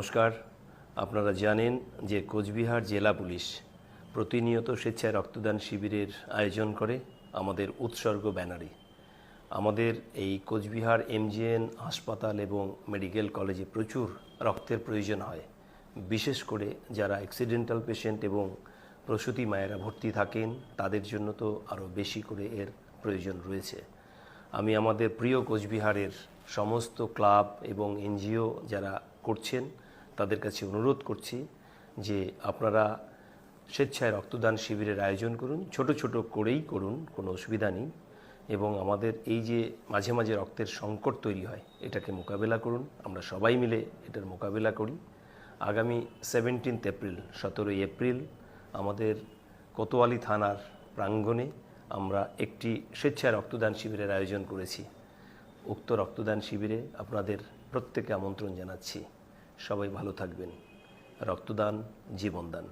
নমস্কার। আপনারা জানেন যে কোচবিহার জেলা পুলিশ প্রতিনিয়ত স্বেচ্ছায় রক্তদান শিবিরের আয়োজন করে আমাদের উৎসর্গ ব্যানারে। আমাদের এই কোচবিহার এমজিএন হাসপাতাল এবং মেডিকেল কলেজে প্রচুর রক্তের প্রয়োজন হয়। বিশেষ করে যারা অ্যাক্সিডেন্টাল পেশেন্ট এবং প্রসূতি মায়েরা ভর্তি থাকেন, তাদের জন্য তো আরও বেশি করে এর প্রয়োজন রয়েছে। আমি আমাদের প্রিয় কোচবিহারের সমস্ত ক্লাব এবং এনজিও যারা করছেন তাদের কাছে অনুরোধ করছি যে আপনারা স্বেচ্ছায় রক্তদান শিবিরের আয়োজন করুন, ছোট ছোট করেই করুন, কোনো অসুবিধা নেই। এবং আমাদের এই যে মাঝে মাঝে রক্তের সংকট তৈরি হয়, এটাকে মোকাবেলা করুন। আমরা সবাই মিলে এটার মোকাবেলা করি। আগামী সেভেন্টিন্থ এপ্রিল সতেরোই এপ্রিল আমাদের কোতোয়ালি থানার প্রাঙ্গণে আমরা একটি স্বেচ্ছায় রক্তদান শিবিরের আয়োজন করেছি। উক্ত রক্তদান শিবিরে আপনাদের প্রত্যেকে আমন্ত্রণ জানাচ্ছি। সবাই ভালো থাকবেন। রক্তদান জীবনদান।